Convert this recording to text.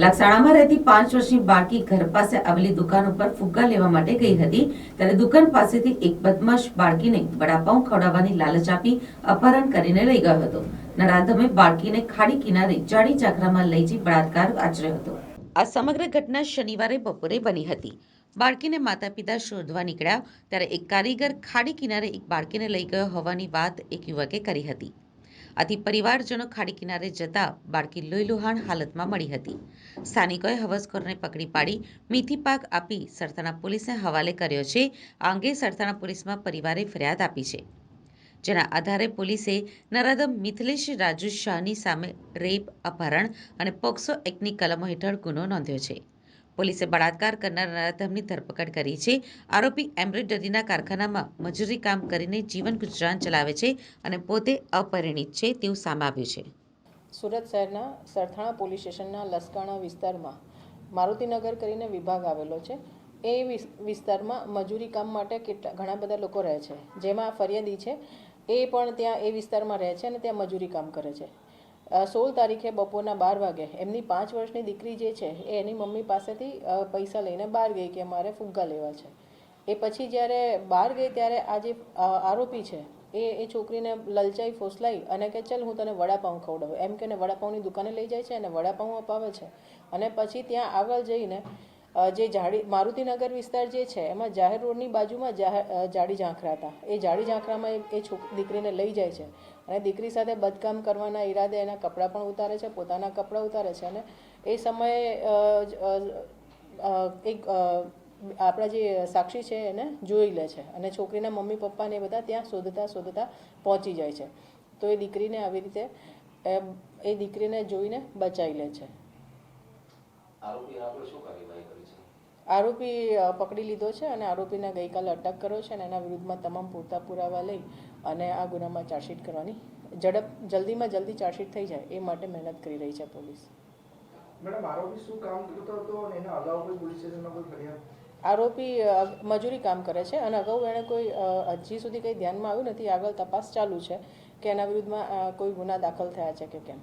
લાકસાણામાં રહેતી પાંચ વર્ષની બાળકી ઘર પાસે આવેલી દુકાન ઉપર ફુગ્ગા લેવા માટે ગઈ હતી. ત્યારે દુકાન પાસેથી એક બદમાશ બાળકીને વડાપાઉં ખવડાવવાની લાલચ આપી અપહરણ કરીને લઈ ગયો હતો. નરાધમે બાળકીને ખાડી કિનારે જાડી ચાકરામાં લઈ જઈ બળાત્કાર આચર્યો હતો. આ સમગ્ર ઘટના શનિવારે બપોરે બની હતી. બાળકીને માતા પિતા શોધવા નીકળ્યા ત્યારે એક કારીગર ખાડી કિનારે એક બાળકીને લઈ ગયો હોવાની વાત એક યુવકે કરી હતી. આથી પરિવારજનો ખાડી કિનારે જતા બાળકી લોહીલુહાણ હાલતમાં મળી હતી. સ્થાનિકોએ હવસખોરને પકડી પાડી મીઠી પાક આપી સરથાણા પોલીસને હવાલે કર્યો છે. આ અંગે સરથાણા પોલીસમાં પરિવારે ફરિયાદ આપી છે. જેના આધારે પોલીસે નરાધમ મિથલેશ રાજુ શાહની સામે રેપ, અપહરણ અને પોક્સો એક્ટની કલમો હેઠળ ગુનો નોંધ્યો છે. પોલીસે બળાત્કાર કરનાર નરાધમની ધરપકડ કરી છે. આરોપી એમ્બ્રોઇડરીના કારખાનામાં મજૂરી કામ કરીને જીવન ગુજરાન ચલાવે છે અને પોતે અપરિણિત છે તેવું સામે આવ્યું છે. સુરત શહેરના સરથાણા પોલીસ સ્ટેશનના લસકાણા વિસ્તારમાં મારુતિનગર કરીને વિભાગ આવેલો છે. એ વિસ- વિસ્તારમાં મજૂરી કામ માટે કેટલા, ઘણા બધા લોકો રહે છે. જેમાં ફરિયાદી છે. એ પણ ત્યાં એ વિસ્તારમાં રહે છે અને ત્યાં મજૂરી કામ કરે છે. સોળ તારીખે બપોરના બાર વાગે. એમની પાંચ વર્ષની દીકરી જે છે, એ એની મમ્મી પાસેથી પૈસા લઈને બહાર ગઈ કે મારે ફુગ્ગા લેવા છે. એ પછી જ્યારે બહાર ગઈ ત્યારે આ જે આરોપી છે, એ એ છોકરીને લલચાઈ, ફોસલાઈ અને કે ચલ હું તને વડાપાઉં ખવડાવું. એમ કે વડાપાઉંની દુકાને લઈ જાય છે અને વડાપાઉં અપાવે છે. અને પછી ત્યાં આગળ જઈને જે જાડી મારુતિનગર વિસ્તાર જે છે, એમાં જાહેર રોડની બાજુમાં જાડી ઝાંખરા હતા. એ જાડી ઝાંખરામાં એ- છોક, દીકરીને લઈ જાય છે અને દીકરી સાથે બદકામ કરવાના ઈરાદે એના કપડાં પણ ઉતારે છે, પોતાના કપડાં ઉતારે છે અને એ સમયે એક આપણા જે સાક્ષી છે એને જોઈ લે છે અને છોકરીના મમ્મી પપ્પાને એ બધા ત્યાં શોધતા શોધતા પહોંચી જાય છે. તો એ દીકરીને આવી રીતે, એ દીકરીને જોઈને બચાવી લે છે. આરોપી આગળ શું કાર્યવાહી કરી છે? આરોપી અ, પકડી લીધો છે અને આરોપીને ગઈકાલે અટક કર્યો છે અને એના વિરુદ્ધમાં તમામ પૂરતા પુરાવા લઈ અને આ ગુનામાં ચાર્જશીટ કરવાની ઝડપ જલ્દીમાં જલ્દી ચાર્જશીટ થઈ જાય એ માટે મહેનત કરી રહી છે પોલીસ. મેડમ આરોપી શું કામ કરતો હતો અને એના અગાઉ કોઈ પોલીસ સ્ટેશનમાં કોઈ ફરિયાદ? આરોપી મજૂરી કામ કરે છે અને અગાઉ એણે કોઈ હજી સુધી કંઈ ધ્યાનમાં આવ્યું નથી. આગળ તપાસ ચાલુ છે કે એના વિરુદ્ધમાં કોઈ ગુના દાખલ થયા છે કે કેમ.